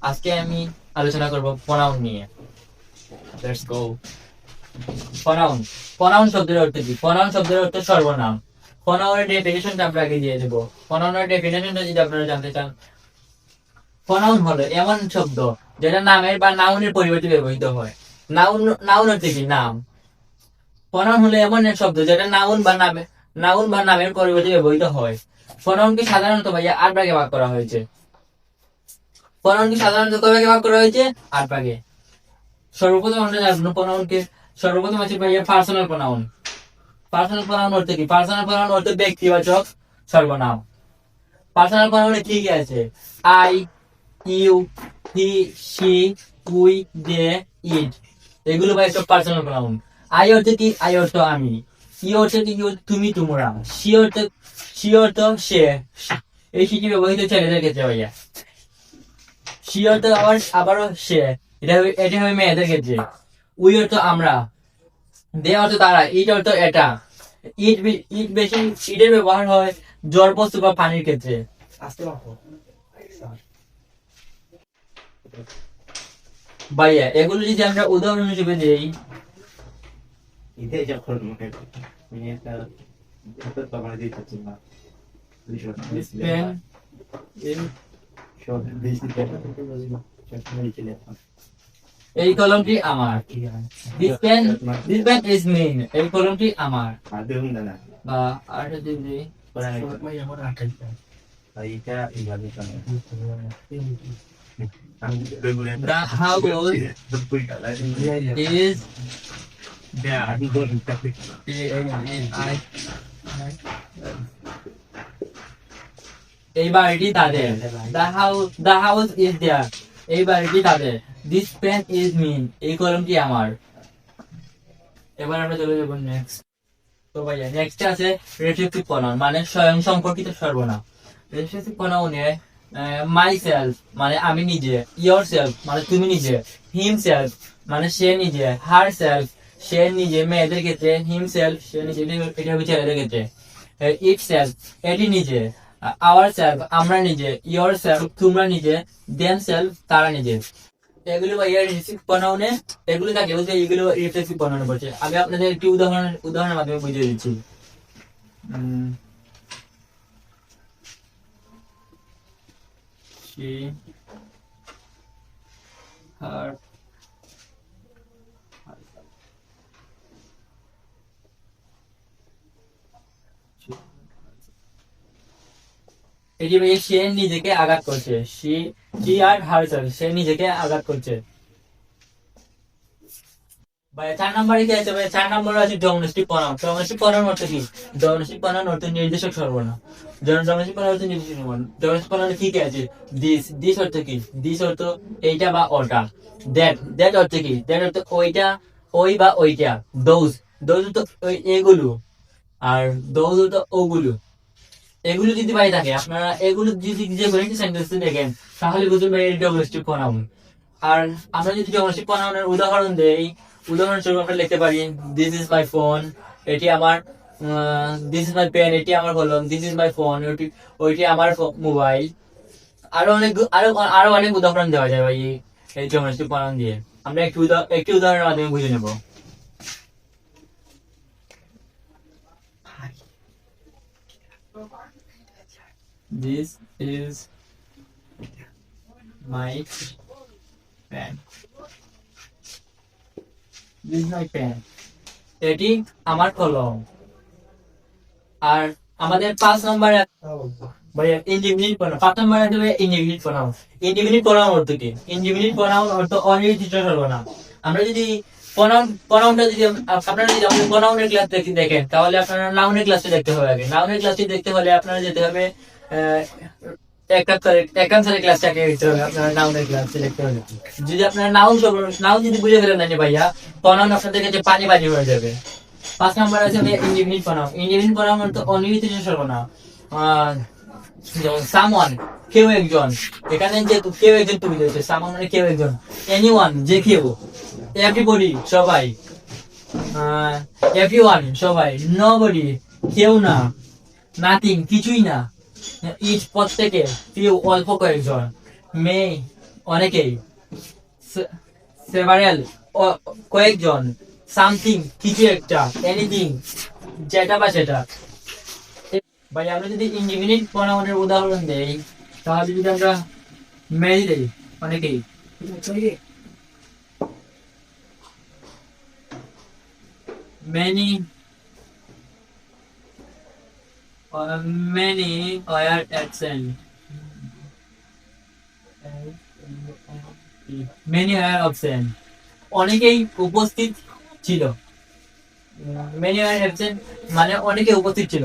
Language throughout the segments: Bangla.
আজকে আমি আলোচনা করব প্রনাউন নিয়ে। লেটস গো প্রনাউন প্রনাউন শব্দের অর্থ কি? প্রনাউন শব্দের অর্থ সর্বনাম। প্রনাউনের ডেফিনেশনটা আপনাকে দিয়ে দেব। প্রনাউনের ডেফিনেশনটা যদি আপনারা জানতে চান প্রনাউন হলো এমন শব্দ যেটা নামের বা নাউনের পরিবর্তে ব্যবহৃত হয়। নাউন নাউন হচ্ছে কি? নাম। প্রনাউন হলো এমন এক শব্দ যেটা নাউন বা নামে নাউন বা নামের পরিবর্তে ব্যবহৃত হয়। প্রনাউনকে সাধারণত ভাইয়া আট ভাগে ভাগ করা হয়েছে। প্রনাউনকে সাধারণত কয় ভাগে ভাগ করা হয়েছে? আট ভাগে। সর্বপ্রথম আমরা জানব প্রনাউনকে সর্বপ্রথম আছে ভাইয়া পার্সোনাল প্রনাউন পার্সোনাল প্রনাউন অর্থ কি? পার্সোনাল প্রনাউন অর্থ ব্যক্তিবাচক সর্বনাম। পার্সোনাল প্রনাউনে কি কি আছে? I you he she we they it এগুলো ভাই সব পার্সোনাল প্রনাউন আই অর্থ কি? আই অর্থ আমি। তুমি তোমরা সি অর্থ সি এই সিটি ব্যবহৃত ক্ষেত্রে ভাইয়া সি অর্থ আবার আবারও সে এটা হবে এটা হবে মেয়েদের ক্ষেত্রে উই অর্থ আমরা দে অর্থ তারা ইট অর্থ এটা ইট ইট বেশি ইটের ব্যবহার হয় জল বস্তু বা পানির ক্ষেত্রে ভাইয়া এগুলো যদি আমরা উদাহরণ হিসেবে দিই ইতে যখন মানে একটা একটা তোমার দিতে চাচ্ছি না পেন এই কলমটি আমার this pen this pen is mine এই কলমটি আমার বা আর যদি The house is I এই বাড়িটি তাদের the house the house is their এই বাড়িটি তাদের দিস পেন ইজ মিন এই কলমটি আমার. এবার আমরা চলে যাব নেক্সট তো ভাইয়া নেক্সট আছে রেফ্লেক্টিভ প্রনাউন মানে স্বয়ং সম্পর্কিত সর্বনাম। রেফ্লেক্টিভ প্রনাউনে মাই সেলফ মানে আমি নিজে ইয়োর সেলফ মানে তুমি নিজে হিম সেলফ মানে সে নিজে হার সেলফ সে নিজে মেয়েদের ক্ষেত্রে হিম সেলফ সে নিজে এটা হবে ছেলেদের ক্ষেত্রে। ইট সেলফ এটি নিজে আওয়ার সেলফ আমরা নিজে ইয়োর সেলফ তোমরা নিজে দেম সেলফ তারা নিজে। এগুলো ভাইয়া এগুলো থাকে বলতে এগুলো রিফ্লেক্সিভ প্রনাউনে পড়ছে আমি আপনাদের একটি উদাহরণ, উদাহরণের মাধ্যমে বুঝিয়ে দিচ্ছি। she এই যে ভাইয়া সে নিজেকে আঘাত করছে। সে সি আর হার সে নিজেকে আঘাত করছে। ভাই চার নম্বরে কি আছে? ভাই চার নম্বরে আছে ডোমেস্টিক প্রনাউন ডোমেস্টিক প্রনাউন অর্থ কি? ডোমেস্টিক প্রনাউন অর্থ নির্দেশক সর্বনাম ডোমেস্টিক প্রনাউন অর্থ নির্দেশক সর্বনাম ডোমেস্টিক প্রনাউন কি কি আছে? দিস। দিস অর্থ কি? দিস অর্থ এইটা বা ওটা। দ্যাট দ্যাট অর্থ কি? দ্যাট অর্থ ওইটা, ওই বা ওইটা। দোজ। দোজ তো এগুলো। আর দোজ তো ওগুলো। এগুলো যদি ভাই থাকে আপনারা এগুলো যদি যে কোনো একটি সেন্টেন্স দেখেন, তাহলে বুঝবেন ভাই এটা ডোমেস্টিক প্রনাউন আর আমরা যদি ডোমেস্টিক প্রনাউনের উদাহরণ দেই, উদাহরণস্বরূপ আমরা লিখতে পারি দিস ইজ মাই ফোন এটি আমার দিস ইজ মাই পেন এটি আমার কলম দিস ইজ মাই ফোন ওটি, ওইটি আমার মোবাইল আরও অনেক আরও আরও অনেক উদাহরণ দেওয়া যায় ভাই এই- ডোমেস্টিক প্রনাউন দিয়ে। আমরা একটি উদাহরণ একটি উদাহরণের মাধ্যমে বুঝে নেব। This is my pen. This is my pen. এটি আমার কলম. আর আমাদের পাঁচ নম্বর ভাইয়া ইন্ডিভিজুয়াল প্রনাউন পাঁচ নম্বর আছে ভাইয়া ইন্ডিভিজুয়াল প্রনাউন ইন্ডিভিজুয়াল প্রনাউন অর্থ কি? ইন্ডিভিজুয়াল প্রনাউন অর্থ অনির্দিষ্ট সর্বনাম। আমরা যদি প্রনাউন প্রনাউনটা যদি যদি আমাদের ক্লাস দেখেন তাহলে আপনারা নাউনের ক্লাসটি দেখতে হবে আগে। দেখতে হলে আপনারা যেতে হবে একাত্তরের ক্লাসটাকে দিতে হবে নাউনের ক্লাসটি দেখতে হবে। যদি আপনারা নাউন নাউন যদি বুঝে ফেলেন ভাইয়া প্রনাউন আপনাদের কাছে পানি পানি যাবে। পাঁচ নাম্বার আছে ইন্ডিভিজুয়াল প্রনাউন ইন্ডিভিজুয়াল প্রনাউন অর্থ অনির্দিষ্ট সর্বনাম। আহ, যেমন সামওয়ান, কেউ একজন। এখানে যে কেউ একজন তুমি রয়েছে, সামওয়ান মানে কেউ একজন। এনিওয়ান যে কেউ। এভরিবডি সবাই। এভরিওয়ান সবাই। নবডি কেউ না। নাথিং কিছুই না। ইচ প্রত্যেকে ফিউ অল্প কয়েকজন। মে অনেকেই। সেভারেল কয়েকজন। সামথিং কিছু একটা এনিথিং যেটা বা সেটা। ভাই আমরা যদি ইন্ডিপেন্ডেন্ট প্রণামনের উদাহরণ দেই তাহলে যদি আমরা মেরি দেই অনেকেই। Uh, অনেকেই উপস্থিত ছিল। Many are absent মানে অনেকে উপস্থিত ছিল।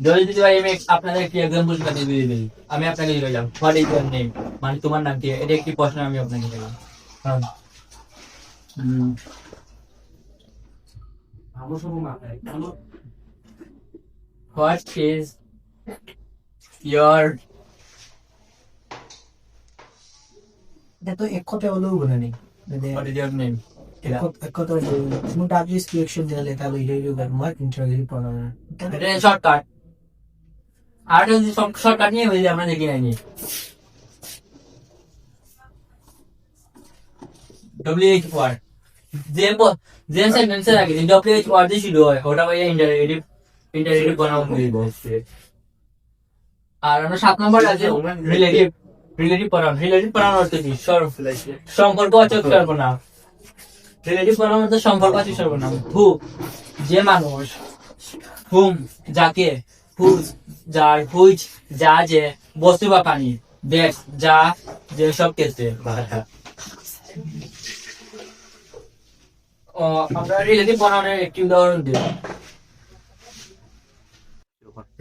যদি যদি ভাই আমি আপনাদের একটি এক্সাম্পল কাটিয়ে দিয়ে দিই আমি আপনাকে দিলাম। হোয়াট ইজ ইউর নেম মানে তোমার নাম কি? এটা একটি প্রশ্ন আমি আপনাকে দিলাম। হ্যাঁ। এটা তো এক কথায় হলেও বলে নেই। কথা- কথা তুমি ডাব্লিউএস দিলে তাহলে হবে আমার ইন্টারভিউ পড়া এটা শর্টকাট আর যদি শর্টকাট নিয়ে হয়ে যায় আমরা দেখি নাই ডব্লিউএইচ ওয়ার্ড যে ব- যে সেন্টেন্সের আগে যে ডব্লিউএইচ ওয়ার্ড দিয়ে শুরু ওটা ভাইয়া হয়ে আর আমরা সাত নম্বর আছে রিলেটিভ রিলেটিভ পড়ানো। রিলেটিভ পড়ানো অর্থ কি? সর- সম্পর্ক অচক সর্বনাম রিলেটিভ পড়ানো অর্থ সম্পর্ক অচক সর্বনাম হু যে মানুষ হুম যাকে হুজ, যার হুইচ যা যে বস্তু বা পানি দ্যাট যা যে সব ক্ষেত্রে। আমরা রিলেটিভ বানানোর একটি উদাহরণ দিই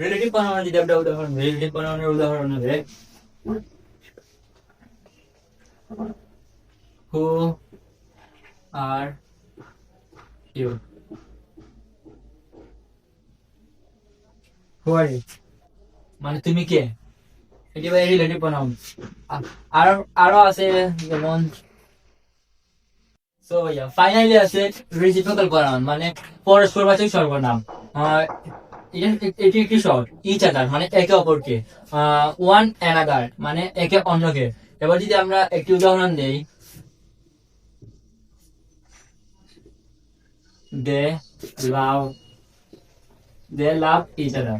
রিলেটিভ বানানোর যদি আমরা উদাহরণ রিলেটিভ বানানোর উদাহরণ হবে হু আর ইউ মানে তুমি কে? এটি ভাই রিলেটিভ আরও আরও আছে যেমন সো ফাইনালি আছে রেসিপ্রোকাল বানান মানে পরস্পরবাচক সর্বনাম। এটা- ইচ মানে একে মানে একে অন্যকে। এবার যদি আমরা একটি উদাহরণ দেই। দে লাভ দে লাভ ইচ আদার।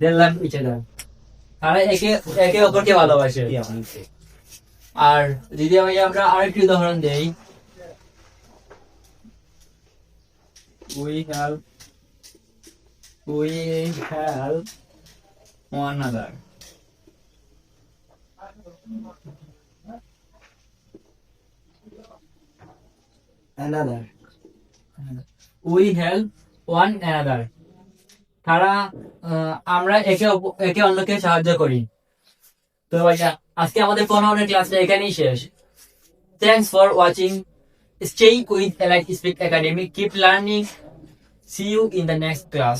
দে লাভ ইচ আদার তারা একে একে অপরকে ভালোবাসে। আর যদি আমি আমরা আরেকটি উদাহরণ দেই। We have we have one other another we help one another তারা আমরা একে একে অন্যকে সাহায্য করি। তো ভাইয়া, আজকে আমাদের পনেরো ক্লাসটা এখানেই শেষ। Thanks for watching stay with Elite Speak Academy keep learning see you in the next class